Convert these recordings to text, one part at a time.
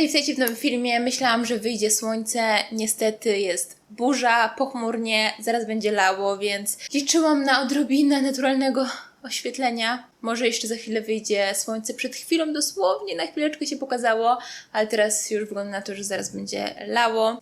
Witajcie w nowym filmie. Myślałam, że wyjdzie słońce. Niestety jest burza, pochmurnie, zaraz będzie lało, więc liczyłam na odrobinę naturalnego oświetlenia. Może jeszcze za chwilę wyjdzie słońce. Przed chwilą dosłownie na chwileczkę się pokazało, ale teraz już wygląda na to, że zaraz będzie lało.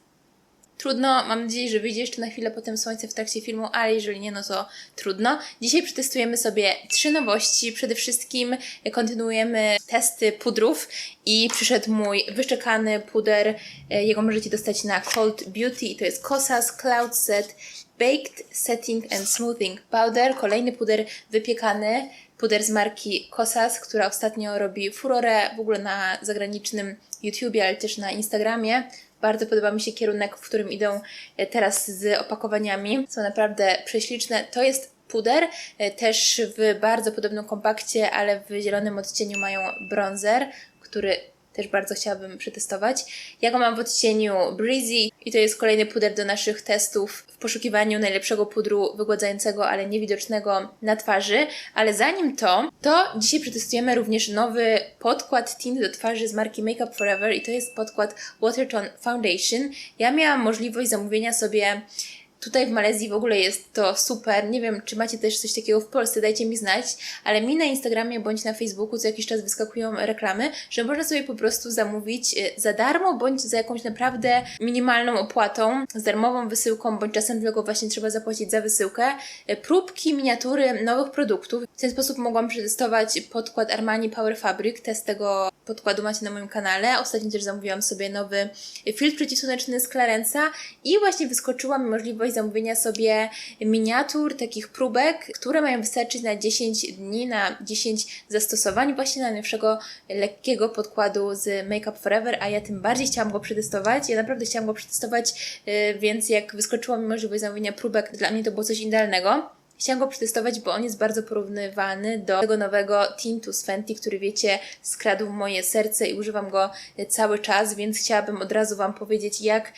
Trudno, mam nadzieję, że wyjdzie jeszcze na chwilę potem słońce w trakcie filmu, ale jeżeli nie, no to trudno. Dzisiaj przetestujemy sobie trzy nowości. Przede wszystkim kontynuujemy testy pudrów i przyszedł mój wyczekany puder. E, Jego możecie dostać na Cold Beauty i to jest Kosas Cloud Set Baked Setting and Smoothing Powder. Kolejny puder wypiekany. Puder z marki Kosas, która ostatnio robi furorę w ogóle na zagranicznym YouTubie, ale też na Instagramie. Bardzo podoba mi się kierunek, w którym idą e, teraz z opakowaniami. Są naprawdę prześliczne. To jest puder, e, też w bardzo podobnym kompakcie, ale w zielonym odcieniu mają bronzer, który też bardzo chciałabym przetestować. Ja go mam w odcieniu Breezy i to jest kolejny puder do naszych testów w poszukiwaniu najlepszego pudru wygładzającego, ale niewidocznego na twarzy. Ale zanim to, to dzisiaj przetestujemy również nowy podkład tint do twarzy z marki Makeup Forever i to jest podkład Watertone Foundation. Ja miałam możliwość zamówienia sobie Tutaj w Malezji w ogóle jest to super. Nie wiem, czy macie też coś takiego w Polsce, dajcie mi znać, ale mi na Instagramie bądź na Facebooku co jakiś czas wyskakują reklamy, że można sobie po prostu zamówić e, za darmo bądź za jakąś naprawdę minimalną opłatą, z darmową wysyłką, bądź czasem tylko właśnie trzeba zapłacić za wysyłkę, e, próbki, miniatury nowych produktów. W ten sposób mogłam przetestować podkład Armani Power Fabric. Test tego podkładu macie na moim kanale. Ostatnio też zamówiłam sobie nowy filtr przeciwsłoneczny z Clarensa i właśnie wyskoczyła mi możliwość zamówienia sobie miniatur, takich próbek, które mają wystarczyć na 10 dni, na 10 zastosowań właśnie najnowszego lekkiego podkładu z Makeup Forever, a ja tym bardziej chciałam go przetestować. Ja naprawdę chciałam go przetestować, yy, więc jak wyskoczyła mi możliwość zamówienia próbek, dla mnie to było coś idealnego. Chciałam go przetestować, bo on jest bardzo porównywalny do tego nowego tintu z Fenty, który wiecie, skradł moje serce i używam go cały czas, więc chciałabym od razu Wam powiedzieć, jak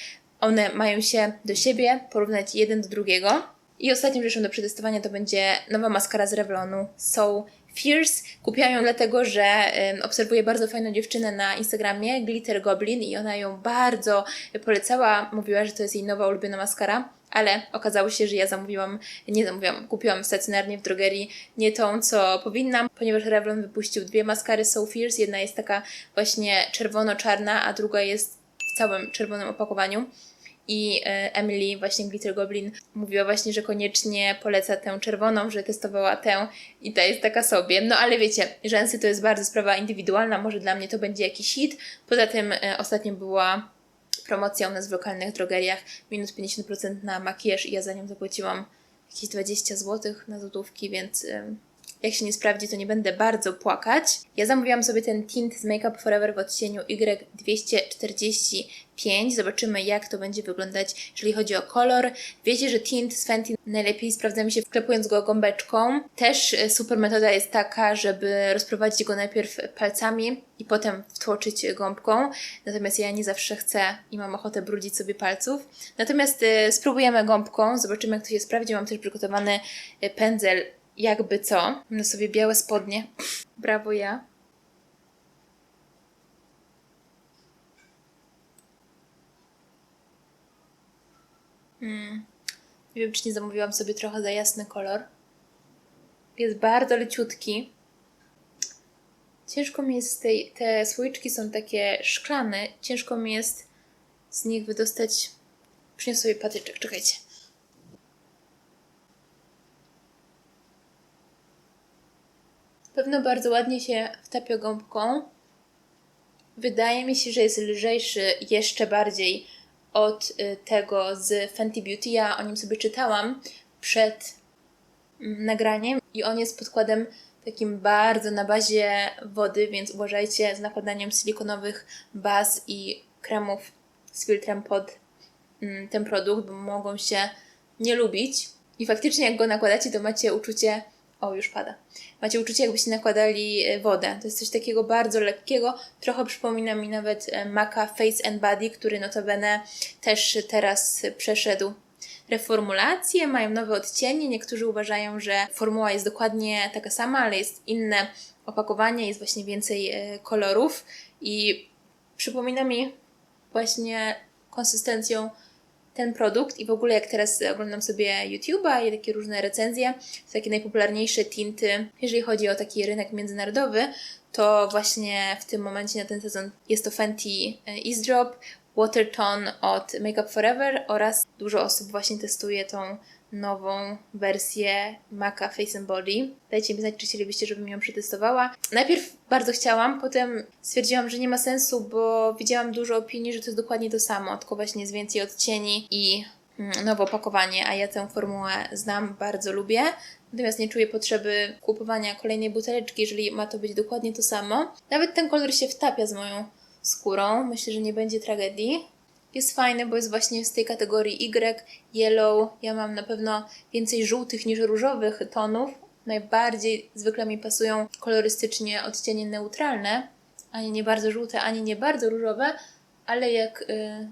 one mają się do siebie, porównać jeden do drugiego. I ostatnią rzeczą do przetestowania to będzie nowa maskara z Revlonu So Fierce. Kupiłam ją dlatego, że um, obserwuję bardzo fajną dziewczynę na Instagramie, Glitter Goblin, i ona ją bardzo polecała. Mówiła, że to jest jej nowa ulubiona maskara ale okazało się, że ja zamówiłam, nie zamówiłam, kupiłam stacjonarnie w drogerii nie tą, co powinnam, ponieważ Revlon wypuścił dwie maskary So Fierce. Jedna jest taka właśnie czerwono-czarna, a druga jest w całym czerwonym opakowaniu. I e, Emily, właśnie Glitter Goblin, mówiła właśnie, że koniecznie poleca tę czerwoną, że testowała tę i ta jest taka sobie. No ale wiecie, rzęsy to jest bardzo sprawa indywidualna, może dla mnie to będzie jakiś hit. Poza tym e, ostatnio była promocja u nas w lokalnych drogeriach, minus 50% na makijaż i ja za nią zapłaciłam jakieś 20 zł na złotówki, więc jak się nie sprawdzi, to nie będę bardzo płakać. Ja zamówiłam sobie ten tint z Makeup Forever w odcieniu Y245. Zobaczymy, jak to będzie wyglądać, jeżeli chodzi o kolor. Wiecie, że tint z Fenty najlepiej sprawdza mi się wklepując go gąbeczką. Też e, super metoda jest taka, żeby rozprowadzić go najpierw palcami i potem wtłoczyć gąbką. Natomiast ja nie zawsze chcę i mam ochotę brudzić sobie palców. Natomiast y, spróbujemy gąbką, zobaczymy, jak to się sprawdzi. Mam też przygotowany e, pędzel jakby co. Mam na sobie białe spodnie. Brawo ja. Hmm. Nie wiem, czy nie zamówiłam sobie trochę za jasny kolor. Jest bardzo leciutki. Ciężko mi jest tej, te słoiczki są takie szklane, ciężko mi jest z nich wydostać. Przyniosę sobie patyczek, czekajcie. Pewno bardzo ładnie się wtapia gąbką. Wydaje mi się, że jest lżejszy jeszcze bardziej od y, tego z Fenty Beauty. Ja o nim sobie czytałam przed mm, nagraniem i on jest podkładem takim bardzo na bazie wody, więc uważajcie z nakładaniem silikonowych baz i kremów z filtrem pod mm, ten produkt, bo mogą się nie lubić. I faktycznie jak go nakładacie, to macie uczucie o, już pada. Macie uczucie, jakbyście nakładali e, wodę. To jest coś takiego bardzo lekkiego. Trochę przypomina mi nawet e, Maca Face and Body, który notabene też teraz przeszedł reformulację, mają nowe odcienie. Niektórzy uważają, że formuła jest dokładnie taka sama, ale jest inne opakowanie, jest właśnie więcej e, kolorów i przypomina mi właśnie konsystencją ten produkt i w ogóle jak teraz oglądam sobie YouTube'a i takie różne recenzje, to takie najpopularniejsze tinty, jeżeli chodzi o taki rynek międzynarodowy, to właśnie w tym momencie na ten sezon jest to Fenty Ease Drop, Water Tone od Makeup Forever oraz dużo osób właśnie testuje tą nową wersję Maca Face and Body. Dajcie mi znać, czy chcielibyście, żebym ją przetestowała. Najpierw bardzo chciałam, potem stwierdziłam, że nie ma sensu, bo widziałam dużo opinii, że to jest dokładnie to samo, tylko właśnie jest więcej odcieni i mm, nowe opakowanie, a ja tę formułę znam, bardzo lubię. Natomiast nie czuję potrzeby kupowania kolejnej buteleczki, jeżeli ma to być dokładnie to samo. Nawet ten kolor się wtapia z moją skórą. Myślę, że nie będzie tragedii. Jest fajny, bo jest właśnie z tej kategorii Y, yellow. Ja mam na pewno więcej żółtych niż różowych tonów. Najbardziej zwykle mi pasują kolorystycznie odcienie neutralne, ani nie bardzo żółte, ani nie bardzo różowe, ale jak y,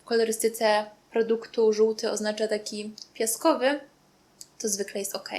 w kolorystyce produktu żółty oznacza taki piaskowy, to zwykle jest ok.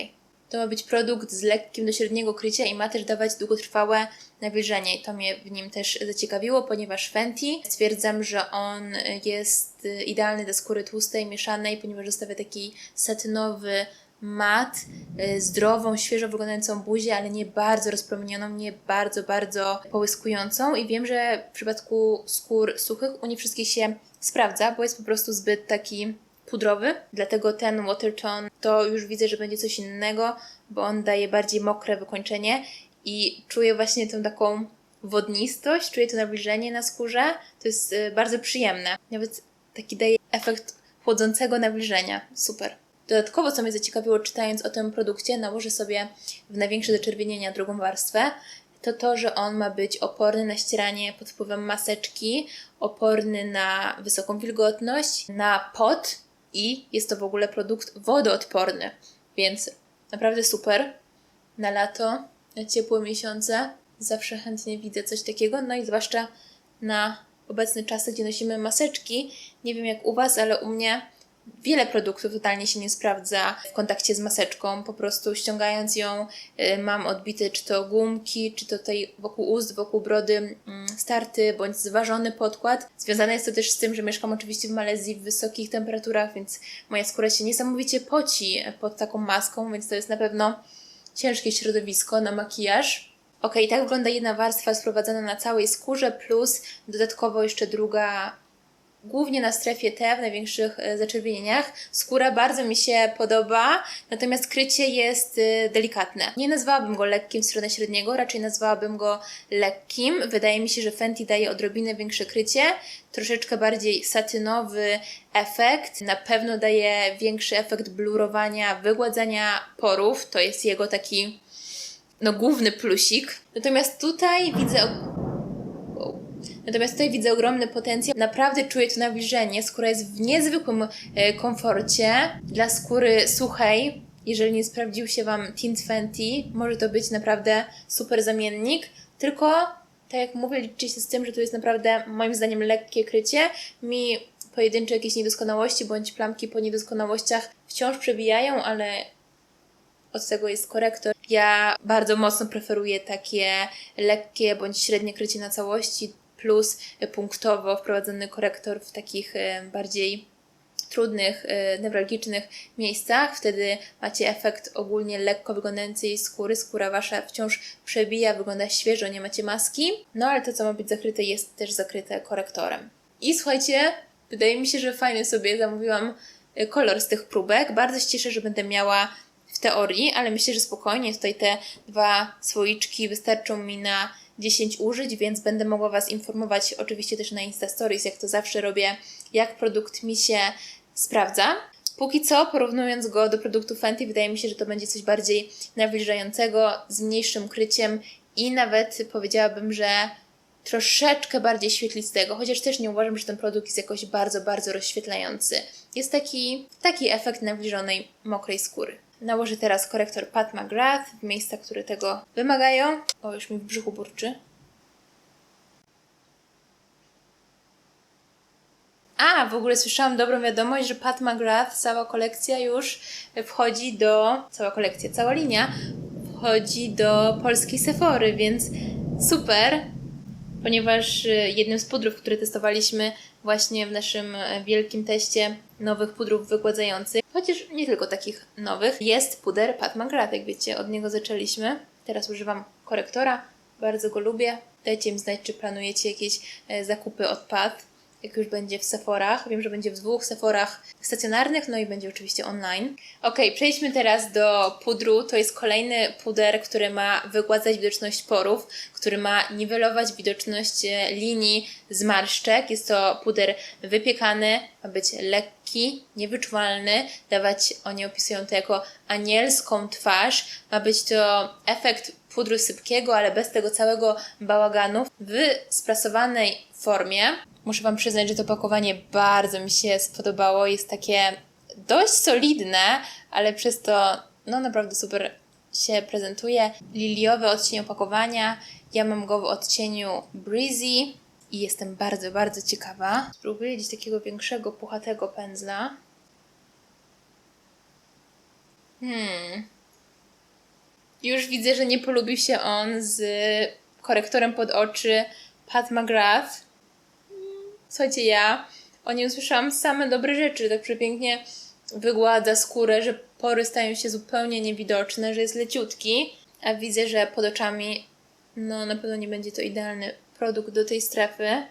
To ma być produkt z lekkim do średniego krycia i ma też dawać długotrwałe nawilżenie. To mnie w nim też zaciekawiło, ponieważ Fenty stwierdzam, że on jest idealny do skóry tłustej, mieszanej, ponieważ zostawia taki satynowy mat, y, zdrową, świeżo wyglądającą buzię, ale nie bardzo rozpromienioną, nie bardzo, bardzo połyskującą. I wiem, że w przypadku skór suchych u nie wszystkich się sprawdza, bo jest po prostu zbyt taki pudrowy, dlatego ten water tone to już widzę, że będzie coś innego, bo on daje bardziej mokre wykończenie i czuję właśnie tą taką wodnistość, czuję to nawilżenie na skórze, to jest y, bardzo przyjemne. Nawet taki daje efekt chłodzącego nawilżenia. Super. Dodatkowo, co mnie zaciekawiło czytając o tym produkcie, nałożę sobie w największe zaczerwienienia drugą warstwę, to to, że on ma być oporny na ścieranie pod wpływem maseczki, oporny na wysoką wilgotność, na pot i jest to w ogóle produkt wodoodporny, więc naprawdę super. Na lato, na ciepłe miesiące zawsze chętnie widzę coś takiego, no i zwłaszcza na obecne czasy, gdzie nosimy maseczki. Nie wiem jak u Was, ale u mnie wiele produktów totalnie się nie sprawdza w kontakcie z maseczką. Po prostu ściągając ją, y, mam odbite czy to gumki, czy to tutaj wokół ust, wokół brody mm, starty, bądź zważony podkład. Związane jest to też z tym, że mieszkam oczywiście w Malezji w wysokich temperaturach, więc moja skóra się niesamowicie poci pod taką maską, więc to jest na pewno ciężkie środowisko na makijaż. Ok, tak wygląda jedna warstwa sprowadzana na całej skórze, plus dodatkowo jeszcze druga głównie na strefie T, w największych e, zaczerwienieniach. Skóra bardzo mi się podoba, natomiast krycie jest e, delikatne. Nie nazwałabym go lekkim w stronę średniego, raczej nazwałabym go lekkim. Wydaje mi się, że Fenty daje odrobinę większe krycie, troszeczkę bardziej satynowy efekt. Na pewno daje większy efekt blurowania, wygładzania porów. To jest jego taki no główny plusik. Natomiast tutaj widzę Natomiast tutaj widzę ogromny potencjał. Naprawdę czuję to nawilżenie. Skóra jest w niezwykłym e, komforcie. Dla skóry suchej, jeżeli nie sprawdził się Wam Tint Fenty, może to być naprawdę super zamiennik. Tylko, tak jak mówię, liczy się z tym, że to jest naprawdę moim zdaniem lekkie krycie. Mi pojedyncze jakieś niedoskonałości bądź plamki po niedoskonałościach wciąż przebijają, ale od tego jest korektor. Ja bardzo mocno preferuję takie lekkie bądź średnie krycie na całości plus punktowo wprowadzony korektor w takich e, bardziej trudnych, e, newralgicznych miejscach. Wtedy macie efekt ogólnie lekko wyglądającej skóry. Skóra wasza wciąż przebija, wygląda świeżo, nie macie maski. No ale to, co ma być zakryte, jest też zakryte korektorem. I słuchajcie, wydaje mi się, że fajny sobie zamówiłam e, kolor z tych próbek. Bardzo się cieszę, że będę miała w teorii, ale myślę, że spokojnie tutaj te dwa słoiczki wystarczą mi na 10 użyć, więc będę mogła Was informować oczywiście też na Insta Stories, jak to zawsze robię, jak produkt mi się sprawdza. Póki co, porównując go do produktu Fenty, wydaje mi się, że to będzie coś bardziej nawilżającego, z mniejszym kryciem i nawet powiedziałabym, że troszeczkę bardziej świetlistego, chociaż też nie uważam, że ten produkt jest jakoś bardzo, bardzo rozświetlający. Jest taki, taki efekt nawilżonej, mokrej skóry. Nałożę teraz korektor Pat McGrath w miejsca, które tego wymagają. O, już mi w brzuchu burczy. A, w ogóle słyszałam dobrą wiadomość, że Pat McGrath, cała kolekcja już wchodzi do... Cała kolekcja, cała linia wchodzi do polskiej Sephory, więc super. Ponieważ y, jednym z pudrów, które testowaliśmy właśnie w naszym e, wielkim teście nowych pudrów wygładzających, chociaż nie tylko takich nowych, jest puder Pat McGrath, jak wiecie, od niego zaczęliśmy. Teraz używam korektora, bardzo go lubię. Dajcie mi znać, czy planujecie jakieś e, zakupy od Pat jak już będzie w Sephorach. Wiem, że będzie w dwóch Sephorach stacjonarnych, no i będzie oczywiście online. Ok, przejdźmy teraz do pudru. To jest kolejny puder, który ma wygładzać widoczność porów, który ma niwelować widoczność e, linii zmarszczek. Jest to puder wypiekany, ma być lekki, niewyczuwalny, dawać, oni opisują to jako anielską twarz. Ma być to efekt pudru sypkiego, ale bez tego całego bałaganu w sprasowanej formie. Muszę Wam przyznać, że to pakowanie bardzo mi się spodobało. Jest takie dość solidne, ale przez to no naprawdę super się prezentuje. Liliowy odcień opakowania. Ja mam go w odcieniu Breezy i jestem bardzo, bardzo ciekawa. Spróbuję gdzieś takiego większego, puchatego pędzla. Hmm. Już widzę, że nie polubił się on z korektorem pod oczy Pat McGrath. Słuchajcie, ja o nim słyszałam same dobre rzeczy, tak przepięknie wygładza skórę, że pory stają się zupełnie niewidoczne, że jest leciutki, a widzę, że pod oczami no na pewno nie będzie to idealny produkt do tej strefy,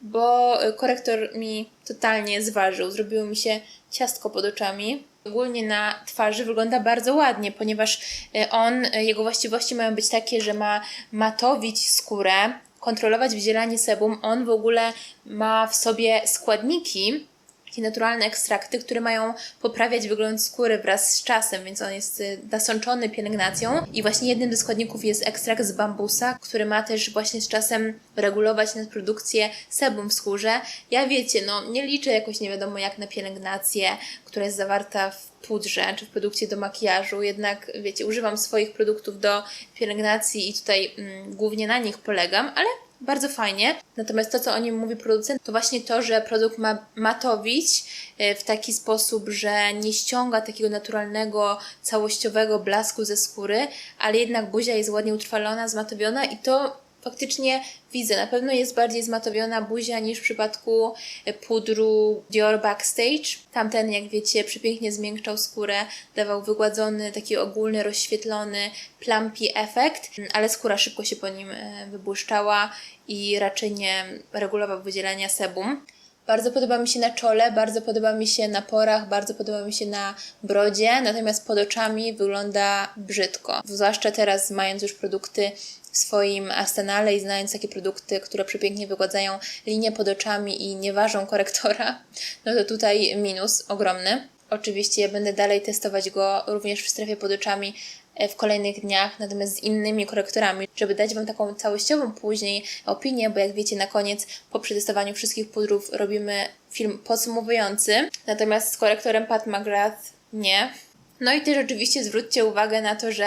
bo korektor mi totalnie zważył, zrobiło mi się ciastko pod oczami. Ogólnie na twarzy wygląda bardzo ładnie, ponieważ e, on, e, jego właściwości mają być takie, że ma matowić skórę, kontrolować wydzielanie sebum, on w ogóle ma w sobie składniki, takie naturalne ekstrakty, które mają poprawiać wygląd skóry wraz z czasem, więc on jest y, nasączony pielęgnacją i właśnie jednym ze składników jest ekstrakt z bambusa, który ma też właśnie z czasem regulować nadprodukcję sebum w skórze. Ja wiecie, no nie liczę jakoś nie wiadomo jak na pielęgnację, która jest zawarta w pudrze czy w produkcie do makijażu, jednak wiecie, używam swoich produktów do pielęgnacji i tutaj mm, głównie na nich polegam, ale bardzo fajnie. Natomiast to, co o nim mówi producent, to właśnie to, że produkt ma matowić e, w taki sposób, że nie ściąga takiego naturalnego, całościowego blasku ze skóry, ale jednak buzia jest ładnie utrwalona, zmatowiona i to faktycznie widzę. Na pewno jest bardziej zmatowiona buzia niż w przypadku e, pudru Dior Backstage. Tamten, jak wiecie, przepięknie zmiękczał skórę, dawał wygładzony, taki ogólny, rozświetlony, plumpy efekt, ale skóra szybko się po nim e, wybłyszczała i raczej nie regulował wydzielania sebum. Bardzo podoba mi się na czole, bardzo podoba mi się na porach, bardzo podoba mi się na brodzie, natomiast pod oczami wygląda brzydko. Zwłaszcza teraz, mając już produkty swoim arsenale i znając takie produkty, które przepięknie wygładzają linię pod oczami i nie ważą korektora, no to tutaj minus ogromny. Oczywiście ja będę dalej testować go również w strefie pod oczami e, w kolejnych dniach, natomiast z innymi korektorami, żeby dać Wam taką całościową później opinię, bo jak wiecie, na koniec po przetestowaniu wszystkich pudrów robimy film podsumowujący. Natomiast z korektorem Pat McGrath nie. No i też oczywiście zwróćcie uwagę na to, że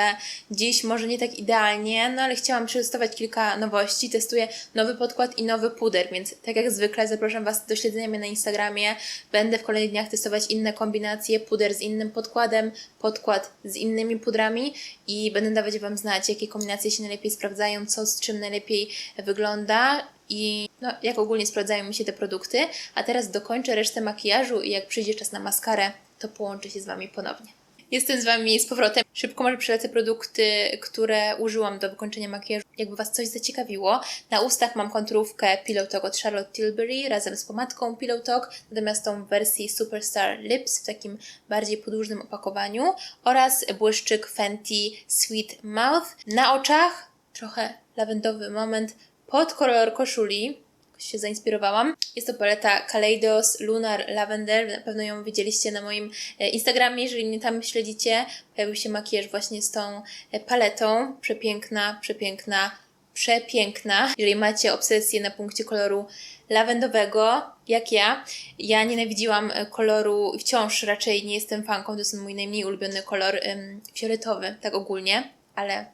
dziś może nie tak idealnie, no ale chciałam przetestować kilka nowości. Testuję nowy podkład i nowy puder, więc tak jak zwykle zapraszam Was do śledzenia mnie na Instagramie. Będę w kolejnych dniach testować inne kombinacje, puder z innym podkładem, podkład z innymi pudrami i będę dawać Wam znać, jakie kombinacje się najlepiej sprawdzają, co z czym najlepiej wygląda i no, jak ogólnie sprawdzają mi się te produkty. A teraz dokończę resztę makijażu i jak przyjdzie czas na maskarę, to połączę się z Wami ponownie. Jestem z Wami z powrotem. Szybko może przelecę produkty, które użyłam do wykończenia makijażu. Jakby Was coś zaciekawiło. Na ustach mam konturówkę Pillow Talk od Charlotte Tilbury razem z pomadką Pillow Talk, natomiast tą w wersji Superstar Lips w takim bardziej podłużnym opakowaniu oraz błyszczyk Fenty Sweet Mouth. Na oczach trochę lawendowy moment pod kolor koszuli się zainspirowałam. Jest to paleta Kaleidos Lunar Lavender. Na pewno ją widzieliście na moim e, Instagramie, jeżeli mnie tam śledzicie. Pojawił się makijaż właśnie z tą e, paletą. Przepiękna, przepiękna, przepiękna. Jeżeli macie obsesję na punkcie koloru lawendowego, jak ja, ja nienawidziłam e, koloru, wciąż raczej nie jestem fanką, to jest mój najmniej ulubiony kolor ym, fioletowy, tak ogólnie, ale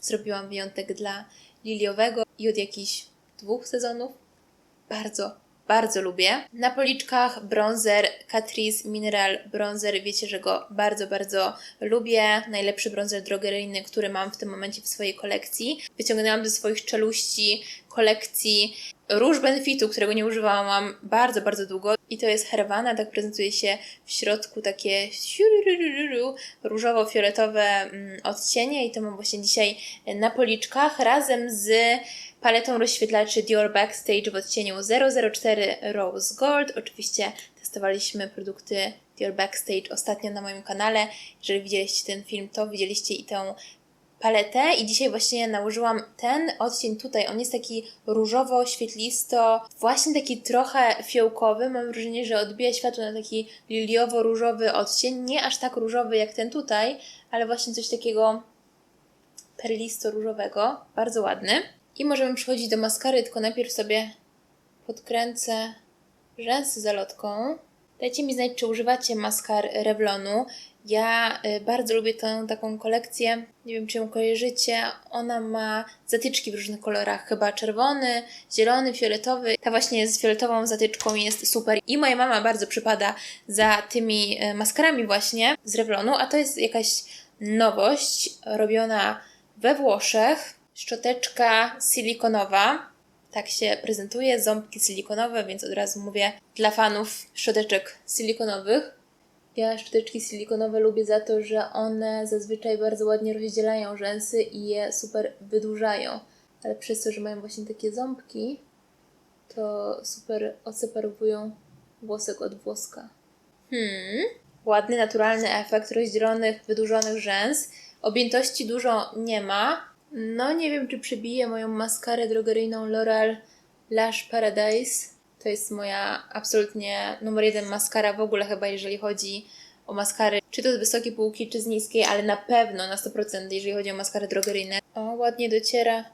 zrobiłam wyjątek dla liliowego i od jakichś dwóch sezonów bardzo, bardzo lubię. Na policzkach bronzer Catrice Mineral Bronzer. Wiecie, że go bardzo, bardzo lubię. Najlepszy bronzer drogeryjny, który mam w tym momencie w swojej kolekcji. Wyciągnęłam ze swoich czeluści kolekcji róż Benefitu, którego nie używałam bardzo, bardzo długo. I to jest Herwana, tak prezentuje się w środku takie różowo-fioletowe mm, odcienie i to mam właśnie dzisiaj na policzkach razem z paletą rozświetlaczy Dior Backstage w odcieniu 004 Rose Gold. Oczywiście testowaliśmy produkty Dior Backstage ostatnio na moim kanale. Jeżeli widzieliście ten film, to widzieliście i tę paletę i dzisiaj właśnie nałożyłam ten odcień tutaj. On jest taki różowo, świetlisto, właśnie taki trochę fiołkowy. Mam wrażenie, że odbija światło na taki liliowo-różowy odcień. Nie aż tak różowy jak ten tutaj, ale właśnie coś takiego perlisto-różowego. Bardzo ładny. I możemy przechodzić do maskary, tylko najpierw sobie podkręcę rzęsy zalotką. Dajcie mi znać, czy używacie maskar Revlonu. Ja y, bardzo lubię tę taką kolekcję. Nie wiem, czy ją kojarzycie. Ona ma zatyczki w różnych kolorach, chyba czerwony, zielony, fioletowy. Ta właśnie z fioletową zatyczką jest super. I moja mama bardzo przypada za tymi y, maskarami właśnie z Revlonu, a to jest jakaś nowość robiona we Włoszech. Szczoteczka silikonowa. Tak się prezentuje, ząbki silikonowe, więc od razu mówię dla fanów szczoteczek silikonowych. Ja szczoteczki silikonowe lubię za to, że one zazwyczaj bardzo ładnie rozdzielają rzęsy i je super wydłużają. Ale przez to, że mają właśnie takie ząbki, to super odseparowują włosek od włoska. Hmm. Ładny, naturalny efekt rozdzielonych, wydłużonych rzęs. Objętości dużo nie ma. No, nie wiem, czy przebije moją maskarę drogeryjną L'Oreal Lash Paradise. To jest moja absolutnie numer jeden maskara w ogóle chyba, jeżeli chodzi o maskary, czy to z wysokiej półki, czy z niskiej, ale na pewno na 100%, jeżeli chodzi o maskary drogeryjne. O, ładnie dociera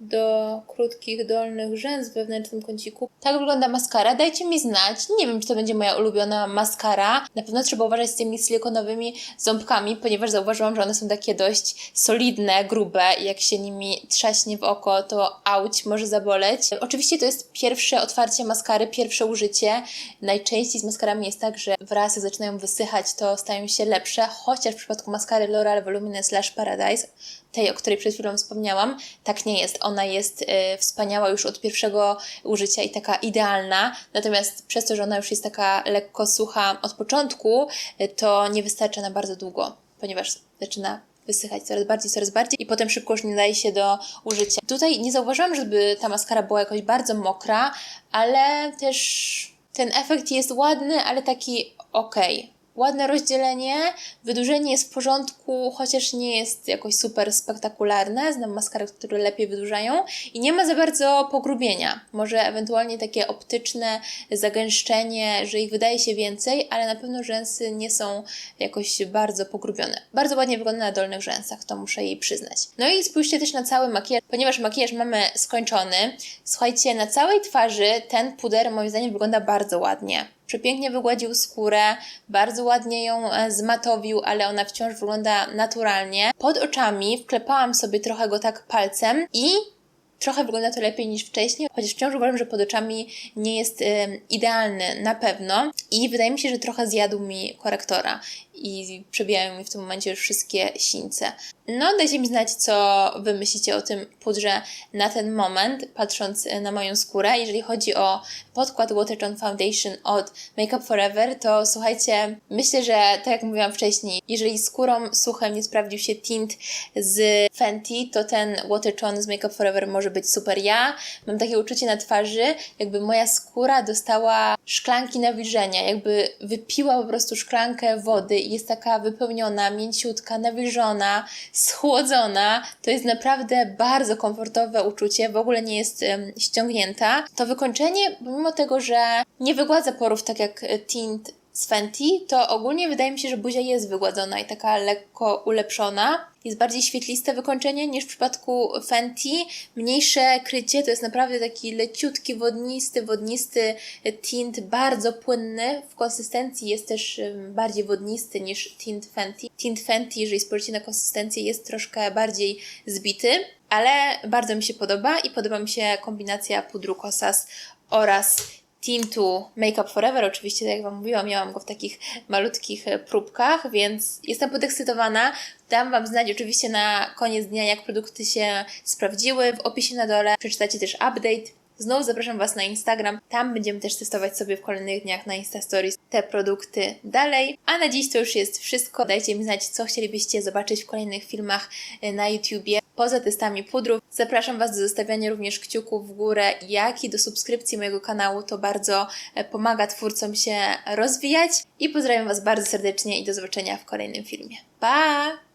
do krótkich dolnych rzęs w wewnętrznym kąciku. Tak wygląda maskara. Dajcie mi znać. Nie wiem, czy to będzie moja ulubiona maskara. Na pewno trzeba uważać z tymi silikonowymi ząbkami, ponieważ zauważyłam, że one są takie dość solidne, grube i jak się nimi trzaśnie w oko, to auć może zaboleć. Oczywiście to jest pierwsze otwarcie maskary, pierwsze użycie. Najczęściej z maskarami jest tak, że wraz jak zaczynają wysychać, to stają się lepsze, chociaż w przypadku maskary L'Oreal Voluminous Lash Paradise tej, o której przed chwilą wspomniałam, tak nie jest. Ona jest y, wspaniała już od pierwszego użycia i taka idealna. Natomiast przez to, że ona już jest taka lekko sucha od początku, y, to nie wystarcza na bardzo długo, ponieważ zaczyna wysychać coraz bardziej, coraz bardziej i potem szybko już nie daje się do użycia. Tutaj nie zauważyłam, żeby ta maskara była jakoś bardzo mokra, ale też ten efekt jest ładny, ale taki okej. Okay ładne rozdzielenie, wydłużenie jest w porządku, chociaż nie jest jakoś super spektakularne. Znam maskary, które lepiej wydłużają i nie ma za bardzo pogrubienia. Może ewentualnie takie optyczne zagęszczenie, że ich wydaje się więcej, ale na pewno rzęsy nie są jakoś bardzo pogrubione. Bardzo ładnie wygląda na dolnych rzęsach, to muszę jej przyznać. No i spójrzcie też na cały makijaż, ponieważ makijaż mamy skończony. Słuchajcie, na całej twarzy ten puder moim zdaniem wygląda bardzo ładnie przepięknie wygładził skórę, bardzo ładnie ją e, zmatowił, ale ona wciąż wygląda naturalnie. Pod oczami wklepałam sobie trochę go tak palcem i Trochę wygląda to lepiej niż wcześniej, chociaż wciąż uważam, że pod oczami nie jest y, idealny na pewno i wydaje mi się, że trochę zjadł mi korektora i przebijają mi w tym momencie już wszystkie sińce. No, dajcie mi znać, co wy myślicie o tym pudrze na ten moment, patrząc na moją skórę. Jeżeli chodzi o podkład Watertone Foundation od Makeup Forever, to słuchajcie, myślę, że tak jak mówiłam wcześniej, jeżeli skórą suchem nie sprawdził się tint z Fenty, to ten Watertone z Makeup Forever może być super. Ja mam takie uczucie na twarzy, jakby moja skóra dostała szklanki nawilżenia, jakby wypiła po prostu szklankę wody i jest taka wypełniona, mięciutka, nawilżona, schłodzona. To jest naprawdę bardzo komfortowe uczucie, w ogóle nie jest um, ściągnięta. To wykończenie, pomimo tego, że nie wygładza porów tak jak tint z Fenty, to ogólnie wydaje mi się, że buzia jest wygładzona i taka lekko ulepszona. Jest bardziej świetliste wykończenie niż w przypadku Fenty. Mniejsze krycie to jest naprawdę taki leciutki, wodnisty, wodnisty tint, bardzo płynny. W konsystencji jest też bardziej wodnisty niż tint Fenty. Tint Fenty, jeżeli spojrzycie na konsystencję, jest troszkę bardziej zbity, ale bardzo mi się podoba i podoba mi się kombinacja pudru Kosas oraz tintu Make Up Forever. Oczywiście, tak jak Wam mówiłam, miałam go w takich malutkich e, próbkach, więc jestem podekscytowana. Dam Wam znać oczywiście na koniec dnia, jak produkty się sprawdziły. W opisie na dole przeczytacie też update. Znowu zapraszam Was na Instagram. Tam będziemy też testować sobie w kolejnych dniach na Insta Stories te produkty dalej. A na dziś to już jest wszystko. Dajcie mi znać, co chcielibyście zobaczyć w kolejnych filmach e, na YouTubie. Poza testami pudrów zapraszam Was do zostawiania również kciuków w górę, jak i do subskrypcji mojego kanału. To bardzo e, pomaga twórcom się rozwijać. I pozdrawiam Was bardzo serdecznie i do zobaczenia w kolejnym filmie. Pa!